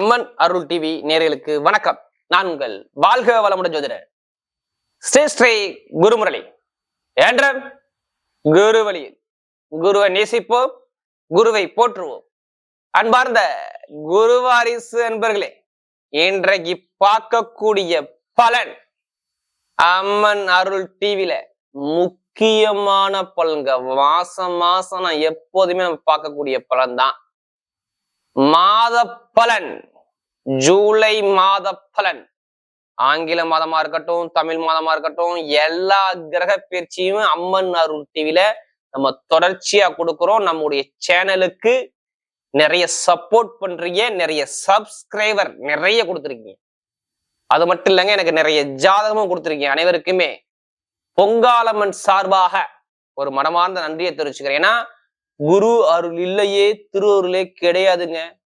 அம்மன் அருள் TV நேயர்களுக்கு வணக்கம். நான் உங்கள் வாழ்க வளமுடன் ஜோதிடர். ஸ்ரீ ஸ்ரீ குருமுரளி. என்ற குருவழியில் குருவை நேசிப்போம் குருவை போற்றுவோம். அன்பார்ந்த குருவாரிசு அன்பர்களே இன்றைக்கு பார்க்கக்கூடிய பலன் அம்மன் அருள் டிவியில முக்கியமான பலன்க மாசம் மாசம் நான் எப்போதுமே நம்ம பார்க்கக்கூடிய பலன் தான் மாத பலன். ஜூலை மாத பலன். ஆங்கில மாதமா இருக்கட்டும் தமிழ் மாதமா இருக்கட்டும் எல்லா கிரக பயிற்சியும் அம்மன் அருள் டிவில நம்ம தொடர்ச்சியா கொடுக்குறோம். நம்முடைய சேனலுக்கு நிறைய சப்போர்ட் பண்றீங்க நிறைய சப்ஸ்கிரைபர் நிறைய கொடுத்துருக்கீங்க. அது மட்டும் இல்லைங்க எனக்கு நிறைய ஜாதகமும் கொடுத்துருக்கீங்க. அனைவருக்குமே பொங்காலம்மன் சார்பாக ஒரு மனமார்ந்த நன்றியை தெரிவிச்சுக்கிறேன். ஏன்னா குரு அருள் இல்லையே திரு அருளே கிடையாதுங்க.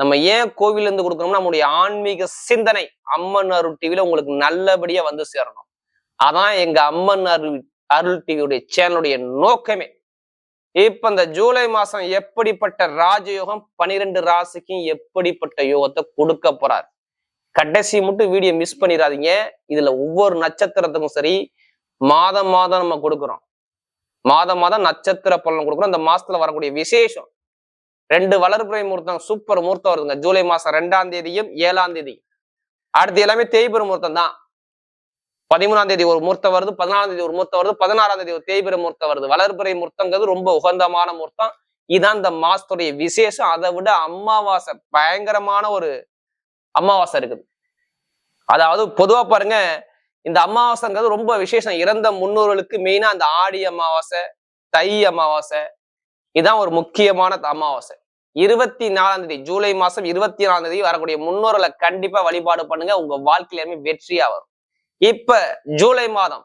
நம்ம ஏன் கோவில்ல இருந்து கொடுக்கணும்னா நம்முடைய ஆன்மீக சிந்தனை அம்மன் அருள் டிவில உங்களுக்கு நல்லபடியா வந்து சேரணும். அதான் எங்க அம்மன் அருள் அருள் டிவியுடைய சேனலுடைய நோக்கமே. இப்ப இந்த ஜூலை மாசம் எப்படிப்பட்ட ராஜயோகம் பனிரெண்டு ராசிக்கும் எப்படிப்பட்ட யோகத்தை கொடுக்க போறார்? கடைசி மட்டும் வீடியோ மிஸ் பண்ணிடாதீங்க. இதுல ஒவ்வொரு நட்சத்திரத்துக்கும் சரி மாதம் மாதம் நம்ம கொடுக்குறோம். மாதம் மாதம் நட்சத்திர பலன் கொடுக்குறோம். இந்த மாசத்துல வரக்கூடிய விசேஷம். ரெண்டு வளர்ப்புறை முகூர்த்தம் சூப்பர் முகூர்த்தம் வருதுங்க. ஜூலை மாசம் ரெண்டாம் தேதியும் ஏழாம் தேதியும். அடுத்து எல்லாமே தேய்பிர முகூர்த்தம் தான். பதிமூணாம் தேதி ஒரு முகூர்த்தம் வருது பதினாலாம் தேதி ஒரு முகூர்த்தம் வருது பதினாறாம் தேதி ஒரு தேய்பிர முகூர்த்தம் வருது. வளர்ப்புறை முகூர்த்தங்கிறது ரொம்ப உகந்தமான முகூர்த்தம். இதான் இந்த மாசத்துடைய விசேஷம். அதை விட அமாவாசை பயங்கரமான ஒரு அமாவாசை இருக்குது. அதாவது பொதுவா பாருங்க இந்த அமாவாசைங்கிறது ரொம்ப விசேஷம். இறந்த முன்னோர்களுக்கு மெயினா அந்த ஆடி அமாவாசை தை அமாவாசை இதுதான் ஒரு முக்கியமான அமாவாசை. இருபத்தி நாலாம் தேதி ஜூலை மாசம் இருபத்தி நாலாம் தேதி வரக்கூடிய முன்னோர்களை கண்டிப்பா வழிபாடு பண்ணுங்க. உங்க வாழ்க்கையிலுமே வெற்றியா வரும். இப்ப ஜூலை மாதம்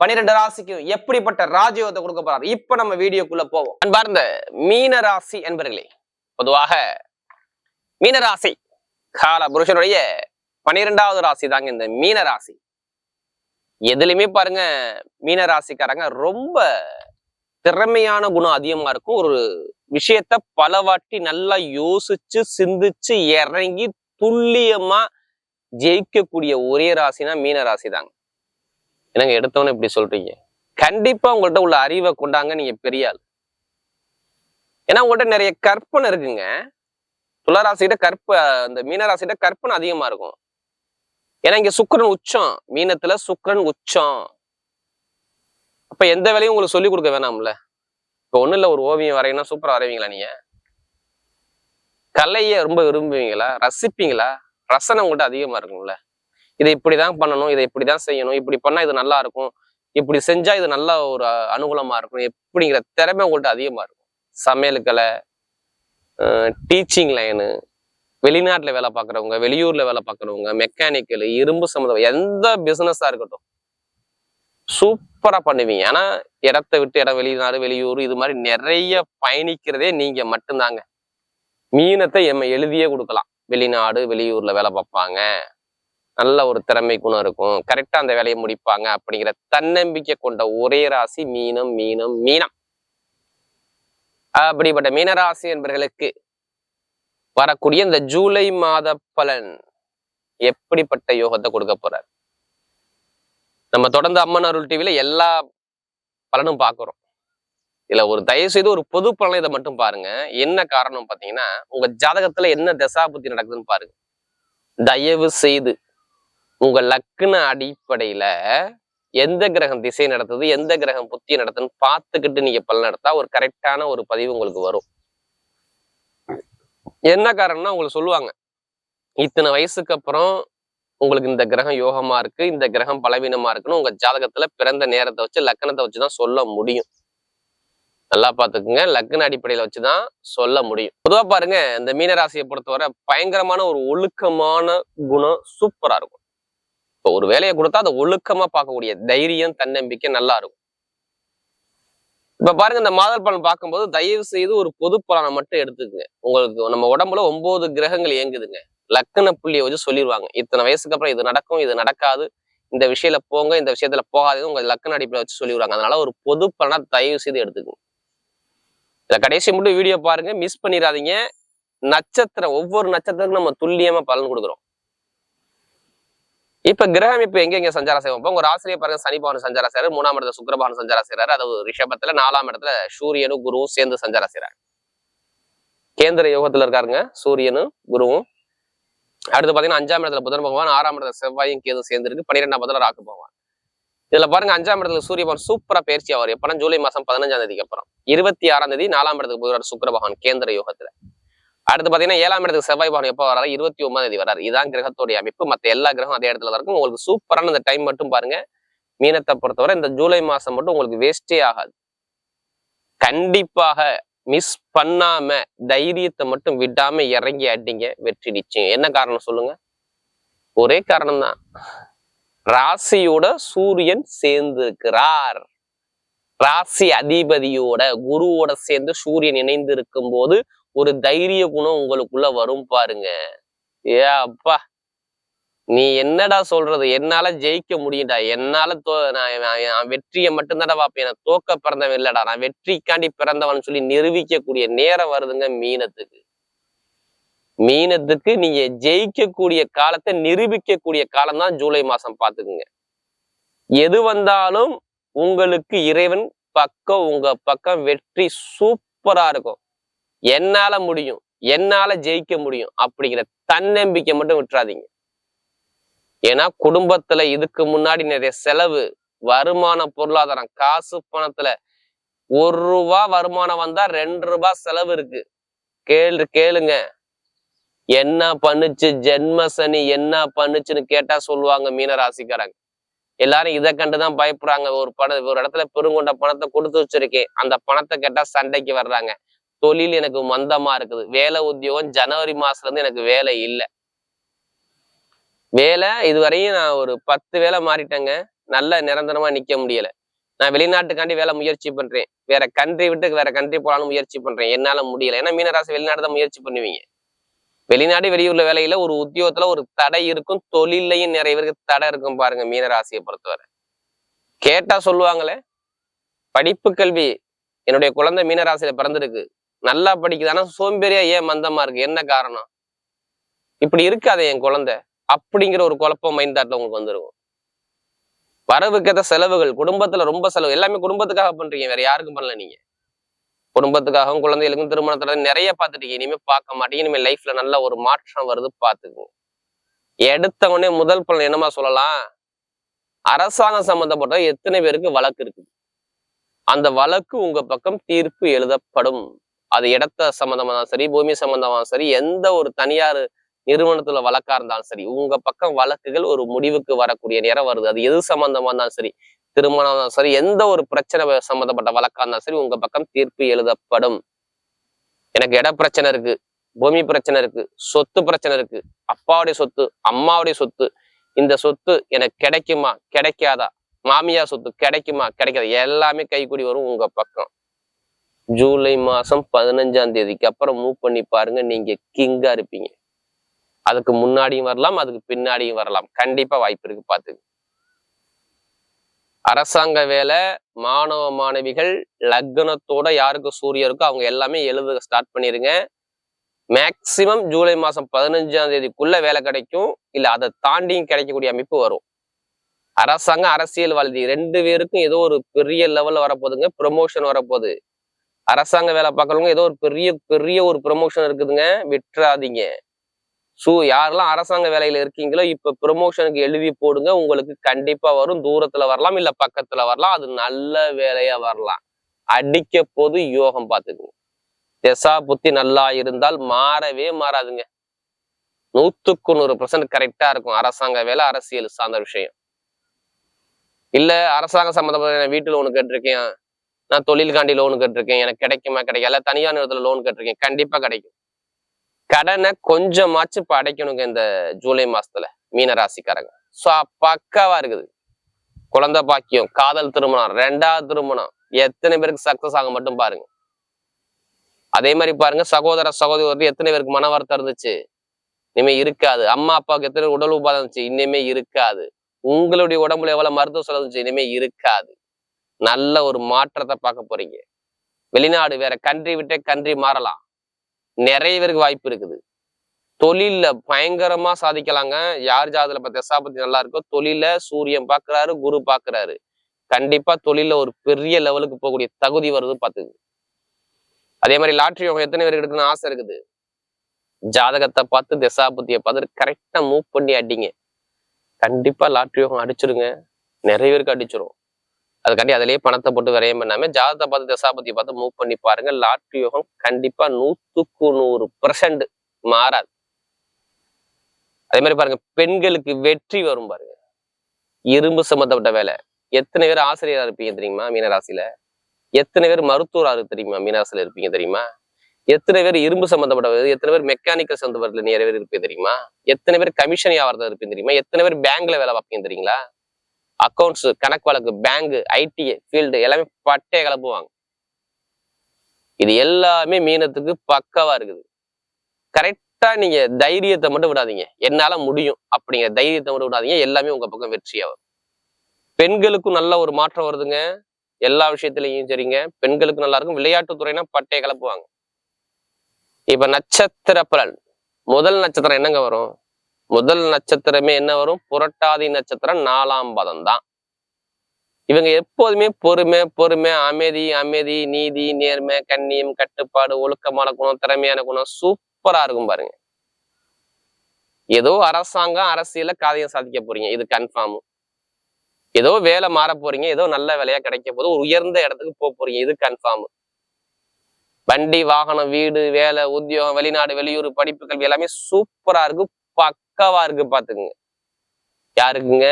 பன்னிரெண்டு ராசிக்கும் எப்படிப்பட்ட ராஜயோகத்தை கொடுக்க போறாரு? இப்ப நம்ம வீடியோக்குள்ள போவோம். அன்பார்ந்த மீன ராசி என்பர்களே பொதுவாக மீன ராசி கால புருஷனுடைய பனிரெண்டாவது ராசி தாங்க இந்த மீன ராசி எதுலையுமே பாருங்க மீன ராசிக்காரங்க ரொம்ப திறமையான குணம் அதிகமா இருக்கும். ஒரு விஷயத்த பல வாட்டி நல்லா யோசிச்சு சிந்திச்சு இறங்கி துல்லியமா ஜெயிக்கக்கூடிய ஒரே ராசினா மீன ராசி தாங்க என்னங்க எடுத்தவொன்னே இப்படி சொல்றீங்க? கண்டிப்பா உங்கள்கிட்ட உள்ள அறிவை கொண்டாங்க நீங்க பெரிய ஆள். ஏன்னா உங்கள்கிட்ட நிறைய கற்பனை இருக்குங்க. துளராசிகிட்ட கற்ப இந்த மீனராசிகிட்ட கற்பனை அதிகமா இருக்கும். ஏன்னா இங்க சுக்கரன் உச்சம். மீனத்துல சுக்கரன் உச்சம். அப்ப எந்த வேலையும் உங்களுக்கு சொல்லி கொடுக்க வேணாம்ல? இப்ப ஒண்ணும் இல்ல ஒரு ஓவியம் வரையினா சூப்பரா வரைவீங்களா நீங்க? கலைய ரொம்ப விரும்புவீங்களா? ரசிப்பீங்களா? ரசனை உங்கள்கிட்ட அதிகமா இருக்கும்ல. இதை இப்படிதான் பண்ணணும் இதை இப்படிதான் செய்யணும் இப்படி பண்ணா இது நல்லா இருக்கும் இப்படி செஞ்சா இது நல்ல ஒரு அனுகூலமா இருக்கும் எப்படிங்கிற திறமை உங்கள்கிட்ட அதிகமா இருக்கும். சமையல் கலை டீச்சிங் லைனு வெளிநாட்டுல வேலை பார்க்குறவங்க வெளியூர்ல வேலை பார்க்குறவங்க மெக்கானிக்கல் இரும்பு சம்மந்தம் எந்த பிசினஸா இருக்கட்டும் சூப்பரா பண்ணுவீங்க. ஆனா இடத்த விட்டு இடம் வெளிநாடு வெளியூர் இது மாதிரி நிறைய பயணிக்கிறதே நீங்க மட்டும்தாங்க. மீனத்தை எம்ம எழுதியே கொடுக்கலாம். வெளிநாடு வெளியூர்ல வேலை பார்ப்பாங்க. நல்ல ஒரு திறமை குணம் இருக்கும். கரெக்டா அந்த வேலையை முடிப்பாங்க அப்படிங்கிற தன்னம்பிக்கை கொண்ட ஒரே ராசி மீனம் மீனம் மீனம். அப்படிப்பட்ட மீனராசி என்பர்களுக்கு வரக்கூடிய இந்த ஜூலை மாத பலன் எப்படிப்பட்ட யோகத்தை கொடுக்க போறார்? நம்ம தொடர்ந்து அம்மன் அருள் டிவில எல்லா பலனும் பார்க்குறோம். இதுல ஒரு தயவு செய்து ஒரு பொது பலனை இதை மட்டும் பாருங்க. என்ன காரணம் பாத்தீங்கன்னா உங்க ஜாதகத்துல என்ன தசாபுத்தி நடக்குதுன்னு பாருங்க. தயவு செய்து உங்க லக்ன அடிப்படையில எந்த கிரகம் திசை நடத்துது எந்த கிரகம் புத்தி நடத்துன்னு பார்த்துக்கிட்டு நீங்க பலன் நடத்தா ஒரு கரெக்டான ஒரு பதிவு உங்களுக்கு வரும். என்ன காரணம்னா உங்களுக்கு சொல்லுவாங்க. இத்தனை வயசுக்கு அப்புறம் உங்களுக்கு இந்த கிரகம் யோகமா இருக்கு இந்த கிரகம் பலவீனமா இருக்குன்னு உங்க ஜாதகத்துல பிறந்த நேரத்தை வச்சு லக்கணத்தை வச்சுதான் சொல்ல முடியும். நல்லா பாத்துக்குங்க லக்ன அடிப்படையில வச்சுதான் சொல்ல முடியும். பொதுவா பாருங்க இந்த மீனராசியை பொறுத்தவரை பயங்கரமான ஒரு ஒழுக்கமான குணம் சூப்பரா இருக்கும். இப்போ ஒரு வேலையை கொடுத்தா அதை ஒழுக்கமா பார்க்கக்கூடிய தைரியம் தன்னம்பிக்கை நல்லா இருக்கும். இப்ப பாருங்க இந்த மாதல் பலன் பார்க்கும்போது தயவு செய்து ஒரு பொது பலனை மட்டும் எடுத்துக்கங்க. உங்களுக்கு நம்ம உடம்புல ஒன்பது கிரகங்கள் இயங்குதுங்க. லக்கண புள்ளியை வச்சு சொல்லிடுவாங்க இத்தனை வயசுக்கு அப்புறம் இது நடக்கும் இது நடக்காது. இந்த விஷயத்துல போங்க இந்த விஷயத்துல போகாது உங்க லக்கண அடிப்படையில் வச்சு சொல்லிடுவாங்க அதனால ஒரு பொது பலனா தயவு செய்து எடுத்துக்கங்க. இதுல கடைசி மட்டும் வீடியோ பாருங்க மிஸ் பண்ணிடாதீங்க. நட்சத்திரம் ஒவ்வொரு நட்சத்திரத்துக்கும் நம்ம துல்லியமா பலன் கொடுக்குறோம். இப்ப கிரகம் இப்ப எங்க எங்க சஞ்சாரம் செய்வோம்? உங்க ஆசிரியர் பாருங்க சனி பவன் சஞ்சாரம் செய்யறாரு மூணாம் இடத்துல சுக்கரபவன் சஞ்சாரம் செய்யறாரு அது ரிஷபத்துல நாலாம் இடத்துல சூரியனும் குருவும் சேர்ந்து சஞ்சாரம் செய்யறாரு கேந்திர யோகத்துல இருக்காருங்க சூரியனும் குருவும் அடுத்து பாத்தீங்கன்னா அஞ்சாம் இடத்துல புதன் பகவான் ஆறாம் இடத்துல செவ்வாயும் கேது சேர்ந்துருக்கு. பன்னிரெண்டாம் இடத்துல ராக்கு பகவான். இதுல பாருங்க அஞ்சாம் இடத்துல சூரிய பகவான் சூப்பரா பயிற்சி ஆவார். எப்பனா ஜூலை மாசம் பதினஞ்சாம் தேதிக்கு அப்புறம். இருபத்தி ஆறாம் தேதி நாலாம் இடத்துக்கு போகிறார் சுக்கர பகவான் கேந்திர யோகத்துல. அடுத்து பாத்தீங்கன்னா ஏழாம் இடத்துக்கு செவ்வாய் பகவான் எப்போ வராரு? இருபத்தி ஒன்பதாம் தேதி வராரு. இதான் கிரகத்தோடைய அமைப்பு. மத்த எல்லா கிரகம் அதே இடத்துல இருக்கும். உங்களுக்கு சூப்பரான இந்த டைம் மட்டும் பாருங்க. மீனத்தை பொறுத்தவரை இந்த ஜூலை மாசம் மட்டும் உங்களுக்கு வேஸ்டே ஆகாது. கண்டிப்பாக மிஸ் பண்ணாம தைரியத்தை மட்டும் விடாம இறங்கி அடிங்க வெற்றி நிச்சயம். என்ன காரணம் சொல்லுங்க? ஒரே காரணம் தான் ராசியோட சூரியன் சேர்ந்திருக்கிறார். ராசி அதிபதியோட குருவோட சேர்ந்து சூரியன் இணைந்து இருக்கும் போது ஒரு தைரிய குணம் உங்களுக்குள்ள வரும் பாருங்க. ஏ அப்பா! நீ என்னடா சொல்றது? என்னால ஜெயிக்க முடியும்டா. என்னால தோ நான் வெற்றியை மட்டும்தான்டா பார்ப்பேன். நான் தோக்க பிறந்தவன் இல்லடா. நான் வெற்றிக்காண்டி பிறந்தவன் சொல்லி நிரூபிக்கக்கூடிய நேரம் வருதுங்க மீனத்துக்கு. மீனத்துக்கு நீங்க ஜெயிக்கக்கூடிய காலத்தை நிரூபிக்கக்கூடிய காலம் தான் ஜூலை மாசம் பாத்துக்குங்க எது வந்தாலும் உங்களுக்கு இறைவன் பக்கம் உங்க பக்கம் வெற்றி சூப்பரா இருக்கும். என்னால முடியும். என்னால ஜெயிக்க முடியும். அப்படிங்கிற தன்னம்பிக்கை மட்டும் விட்டுறாதீங்க. ஏன்னா குடும்பத்துல இதுக்கு முன்னாடி நிறைய செலவு வருமான பொருளாதாரம் காசு பணத்துல ஒரு ரூபா வருமானம் வந்தா ரெண்டு ரூபாய் செலவு இருக்கு. கேளு கேளுங்க. என்ன பண்ணுச்சு ஜென்ம சனி என்ன பண்ணுச்சுன்னு கேட்டா சொல்லுவாங்க மீன ராசிக்காரங்க. எல்லாரும் இதை கண்டுதான் பயப்படுறாங்க. ஒரு பண ஒரு இடத்துல பெருங்கொண்ட பணத்தை கொடுத்து வச்சிருக்கேன். அந்த பணத்தை கேட்டா சண்டைக்கு வர்றாங்க. தொழில் எனக்கு மந்தமா இருக்குது. வேலை உத்தியோகம் ஜனவரி மாசத்துல இருந்து எனக்கு வேலை இல்லை. வேலை இதுவரையும் நான் ஒரு பத்து வேலை மாறிட்டேங்க. நல்ல நிரந்தரமா நிக்க முடியல. நான் வெளிநாட்டுக்காண்டி வேலை முயற்சி பண்றேன். வேற கண்ட்ரி விட்டு வேற கண்ட்ரி போலான்னு முயற்சி பண்றேன். என்னால முடியல. ஏன்னா மீனராசி வெளிநாடு தான் முயற்சி பண்ணுவீங்க. வெளிநாடு வெளியூர்ல வேலையில ஒரு உத்தியோகத்துல ஒரு தடை இருக்கும். தொழிலையும் நிறைய பேருக்கு தடை இருக்கும் பாருங்க மீனராசியை பொறுத்தவரை. கேட்டா சொல்லுவாங்களே படிப்பு கல்வி என்னுடைய குழந்தை மீனராசியில பிறந்திருக்கு. நல்லா படிக்குது. ஆனா சோம்பேறியா ஏன் மந்தமா இருக்கு? என்ன காரணம்? இப்படி இருக்காதே என் குழந்தை. அப்படிங்கிற ஒரு குழப்பம் மைண்ட் தாட்ல உங்களுக்கு வந்துருக்கும். வரவுக்கேற்ற செலவுகள் குடும்பத்துல ரொம்ப செலவு எல்லாமே குடும்பத்துக்காக பண்றீங்க வேற யாருக்கும் பண்ணல நீங்க. குடும்பத்துக்காகவும் குழந்தைகளுக்கும் திருமணத்துல நிறைய பார்த்துட்டீங்க இனிமே பார்க்க மாட்டீங்க இனிமே லைஃப்ல நல்ல ஒரு மாற்றம் வருது பார்த்துக்குங்க. எடுத்த உடனே முதல் பலன் என்னமா சொல்லலாம்? அரசாங்கம் சம்பந்தப்பட்ட எத்தனை பேருக்கு வழக்கு இருக்குது? அந்த வழக்கு உங்க பக்கம் தீர்ப்பு எழுதப்படும். அது இடத்த சம்பந்தமா தான் சரி பூமி சம்பந்தமா சரி எந்த ஒரு தனியார் நிறுவனத்துல வழக்கா இருந்தாலும் சரி உங்க பக்கம் வழக்குகள் ஒரு முடிவுக்கு வரக்கூடிய நேரம் வருது. அது எது சம்பந்தமா இருந்தாலும் சரி திருமணம் இருந்தாலும் சரி எந்த ஒரு பிரச்சனை சம்பந்தப்பட்ட வழக்கா இருந்தாலும் சரி உங்க பக்கம் தீர்ப்பு எழுதப்படும். எனக்கு இட பிரச்சனை இருக்கு பூமி பிரச்சனை இருக்கு சொத்து பிரச்சனை இருக்கு அப்பாவுடைய சொத்து அம்மாவுடைய சொத்து இந்த சொத்து எனக்கு கிடைக்குமா கிடைக்காதா மாமியா சொத்து கிடைக்குமா கிடைக்காதா எல்லாமே கைக்கூடி வரும் உங்க பக்கம். ஜூலை மாசம் பதினஞ்சாம் தேதிக்கு அப்புறம் மூவ் பண்ணி பாருங்க நீங்க கிங்கா இருப்பீங்க. அதுக்கு முன்னாடியும் வரலாம் அதுக்கு பின்னாடியும் வரலாம். கண்டிப்பா வாய்ப்பு இருக்கு பாத்துங்க அரசாங்க வேலை மாணவ மாணவிகள் லக்னத்தோட யாருக்கு சூரியன் இருக்கோ அவங்க எல்லாமே எழுத ஸ்டார்ட் பண்ணிருங்க. மேக்சிமம் ஜூலை மாசம் பதினஞ்சாம் தேதிக்குள்ள வேலை கிடைக்கும். இல்ல அதை தாண்டியும் கிடைக்கக்கூடிய அமைப்பு வரும். அரசாங்க அரசியல்வாதி ரெண்டு பேருக்கும் ஏதோ ஒரு பெரிய லெவல்ல வரப்போகுதுங்க. ப்ரொமோஷன் வரப்போகுது. அரசாங்க வேலை பார்க்கறவங்க ஏதோ ஒரு பெரிய பெரிய ஒரு ப்ரொமோஷன் இருக்குதுங்க. விட்டுறாதீங்க. ஸோ யாரெல்லாம் அரசாங்க வேலையில் இருக்கீங்களோ இப்போ ப்ரொமோஷனுக்கு எழுதி போடுங்க. உங்களுக்கு கண்டிப்பாக வரும். தூரத்தில் வரலாம் இல்லை பக்கத்தில் வரலாம். அது நல்ல வேலையாக வரலாம். அடிக்க போது யோகம் பார்த்துக்குங்க. திசா புத்தி நல்லா இருந்தால் மாறவே மாறாதுங்க. நூற்றுக்கு நூறு பர்சன்ட் கரெக்டாக இருக்கும் அரசாங்க வேலை அரசியல் சார்ந்த விஷயம். இல்லை அரசாங்க சம்மந்தப்பட்ட நான் வீட்டு லோனு கேட்டிருக்கேன். நான் தொழில்காண்டி லோன் கேட்டிருக்கேன். எனக்கு கிடைக்குமா கிடைக்கல தனியார் நிறுவனத்தில் லோன் கேட்டிருக்கேன். கண்டிப்பாக கிடைக்கும். கடனை கொஞ்சமாச்சும் படைக்கணுங்க அடைக்கணுங்க இந்த ஜூலை மாசத்துல மீன ராசிக்காரங்க ஸோ பக்காவா இருக்குது. குழந்தை பாக்கியம் காதல் திருமணம் ரெண்டாவது திருமணம். எத்தனை பேருக்கு சக்சஸ் ஆக மட்டும் பாருங்க. அதே மாதிரி பாருங்க சகோதர சகோதரி எத்தனை பேருக்கு மன வருத்தம் இருந்துச்சு? இனிமே இருக்காது. அம்மா அப்பாவுக்கு எத்தனை உடல் உபாதம் இருந்துச்சு? இனிமே இருக்காது. உங்களுடைய உடம்புல எவ்வளவு மருத்துவ செலவு இருந்துச்சு? இனிமே இருக்காது. நல்ல ஒரு மாற்றத்தை பார்க்க போறீங்க. வெளிநாடு வேற கண்ட்ரி விட்டே கண்ட்ரி மாறலாம். நிறைய பேருக்கு வாய்ப்பு இருக்குது. தொழில்ல பயங்கரமா சாதிக்கலாங்க. யார் ஜாதத்துல இப்ப தசாபதி நல்லா இருக்கோ தொழில சூரியன் பாக்குறாரு குரு பாக்குறாரு. கண்டிப்பா தொழில ஒரு பெரிய லெவலுக்கு போகக்கூடிய தகுதி வருது பாத்துக்கு அதே மாதிரி லாட்ரி யோகம் எத்தனை பேருக்கு எடுக்கணும்னு ஆசை இருக்குது? ஜாதகத்தை பார்த்து தசாபதியை பார்த்து கரெக்டா மூவ் பண்ணி அடிங்க. கண்டிப்பா லாட்ரி யோகம் அடிச்சிருங்க. நிறைய பேருக்கு அடிச்சிரும். அதுக்காண்டி அதிலேயே பணத்தை போட்டு விரையம் பண்ணாமல் ஜாதகத்தை பார்த்து தசாபதியை பார்த்து மூவ் பண்ணி பாருங்க. லாட்ரி யோகம் கண்டிப்பா நூத்துக்கு நூறு பர்சன்ட் மாறாது. அதே மாதிரி பாருங்க பெண்களுக்கு வெற்றி வரும் பாருங்க. இரும்பு சம்பந்தப்பட்ட வேலை. எத்தனை பேர் ஆசிரியரா இருப்பீங்க தெரியுமா மீனராசியில? எத்தனை பேர் மருத்துவராக இருக்கு தெரியுமா மீனராசியில் இருப்பீங்க தெரியுமா? எத்தனை பேர் இரும்பு சம்பந்தப்பட்ட எத்தனை பேர் மெக்கானிக்கல் சம்பந்தப்பட்ட நிறைய பேர் இருப்பீங்க தெரியுமா? எத்தனை பேர் கமிஷன் வியாபாரத்தில் இருப்பீங்க தெரியுமா? எத்தனை பேர் பேங்க்ல வேலை பார்ப்பீங்க தெரியுங்களா? அக்கௌண்ட்ஸ் கணக்கு வழக்கு பேங்க் ஐடி ஃபீல்டு எல்லாமே பட்டே கிளப்புவாங்க. இது எல்லாமே மீனத்துக்கு பக்கவா இருக்குது. கரெக்டா நீங்க தைரியத்தை மட்டும் விடாதீங்க. என்னால முடியும் அப்படிங்கிற தைரியத்தை மட்டும் விடாதீங்க. எல்லாமே உங்க பக்கம் வெற்றியாகும் பெண்களுக்கும் நல்ல ஒரு மாற்றம் வருதுங்க. எல்லா விஷயத்துலையும் சரிங்க. பெண்களுக்கு நல்லா இருக்கும். விளையாட்டுத் துறைனா பட்டே கிளப்புவாங்க. இப்ப நட்சத்திர பலன். முதல் நட்சத்திரம் என்னங்க வரும்? முதல் நட்சத்திரமே என்ன வரும்? புரட்டாதி நட்சத்திரம் நாலாம் பதம் தான் இவங்க எப்போதுமே பொறுமை பொறுமை அமைதி அமைதி நீதி நேர்மை கண்ணியம் கட்டுப்பாடு ஒழுக்கமான குணம் திறமையான குணம் சூப்பரா இருக்கும் பாருங்க. ஏதோ அரசாங்கம் அரசியல காரியம் சாதிக்க போறீங்க. இது கன்ஃபார்ம் ஏதோ வேலை மாற போறீங்க. ஏதோ நல்ல வேலையா கிடைக்க போது ஒரு உயர்ந்த இடத்துக்கு போக போறீங்க. இது கன்ஃபார்ம் வண்டி வாகனம் வீடு வேலை உத்தியோகம் வெளிநாடு வெளியூர் படிப்புகள் எல்லாமே சூப்பரா இருக்கும். பக்கவா இருக்கு பாத்துக்குங்க. யாருக்குங்க?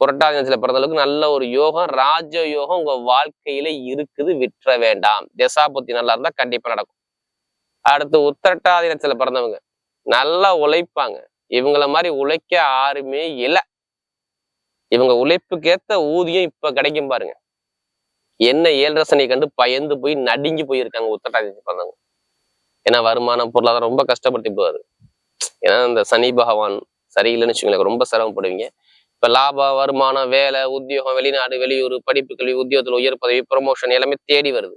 புரட்டாதி நட்சத்திர பிறந்தளவுக்கு நல்ல ஒரு யோகம் ராஜ யோகம் உங்க வாழ்க்கையில இருக்குது. விற்ற வேண்டாம். தசாபுத்தி நல்லா இருந்தா கண்டிப்பா நடக்கும். அடுத்து உத்திரட்டாதி நட்சத்திர பிறந்தவங்க. நல்லா உழைப்பாங்க. இவங்கள மாதிரி உழைக்க யாருமே இல்லை. இவங்க உழைப்புக்கேத்த ஊதியம் இப்ப கிடைக்கும் பாருங்க. என்ன ஏழரசனை கண்டு பயந்து போய் நடுங்கி போயிருக்காங்க உத்தரட்டாதி பிறந்தவங்க. ஏன்னா வருமானம் பொருளாதாரம் ரொம்ப கஷ்டப்பட்டு போவாரு ஏன்னா இந்த சனி பகவான் சரியில்லைன்னு வச்சுக்கோங்களேன் ரொம்ப சிரமப்படுவீங்க. இப்ப லாபம் வருமானம் வேலை உத்தியோகம் வெளிநாடு வெளியூர் படிப்பு கல்வி உத்தியோகத்துல உயர் பதவி ப்ரொமோஷன் எல்லாமே தேடி வருது.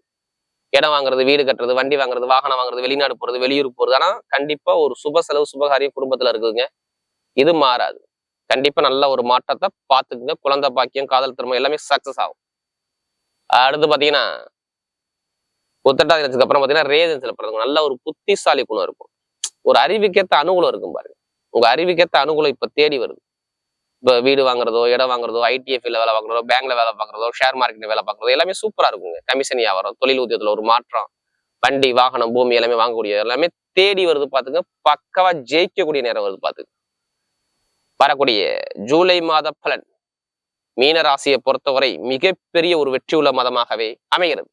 இடம் வாங்குறது வீடு கட்டுறது வண்டி வாங்குறது வாகனம் வாங்குறது வெளிநாடு போறது வெளியூர் போறது. ஆனா கண்டிப்பா ஒரு சுப செலவு சுபகாரியம் குடும்பத்துல இருக்குதுங்க. இது மாறாது. கண்டிப்பா நல்ல ஒரு மாற்றத்தை பார்த்துக்குங்க. குழந்தை பாக்கியம் காதல் திறமை எல்லாமே சக்சஸ் ஆகும். அடுத்து பாத்தீங்கன்னா உத்தட்டாதி அப்புறம் பாத்தீங்கன்னா ரேஜன்ஸ்ல பிறந்தவங்க நல்ல ஒரு புத்திசாலி குணம் இருக்கும். ஒரு அறிவுக்கேத்த அனுகூலம் இருக்கும் பாருங்க. உங்க அறிவுக்கேத்த அனுகூலம் இப்ப தேடி வருது. இப்போ வீடு வாங்குறதோ இடம் வாங்குறதோ ஐடிஎஃப்ல வேலை பார்க்குறதோ பேங்க்ல வேலை பார்க்குறதோ ஷேர் மார்க்கெட்ல வேலை பார்க்குறதோ எல்லாமே சூப்பரா இருக்குங்க. கமிஷன் வியாபாரம் தொழில் உத்தியோகத்துல ஒரு மாற்றம் வண்டி வாகனம் பூமி எல்லாமே வாங்கக்கூடிய எல்லாமே தேடி வருது பாத்துங்க. பக்கவா ஜெயிக்கக்கூடிய நேரம் வருது பாத்துங்க. வரக்கூடிய ஜூலை மாத பலன் மீனராசியை பொறுத்தவரை மிகப்பெரிய ஒரு வெற்றியுள்ள மதமாகவே அமைகிறது.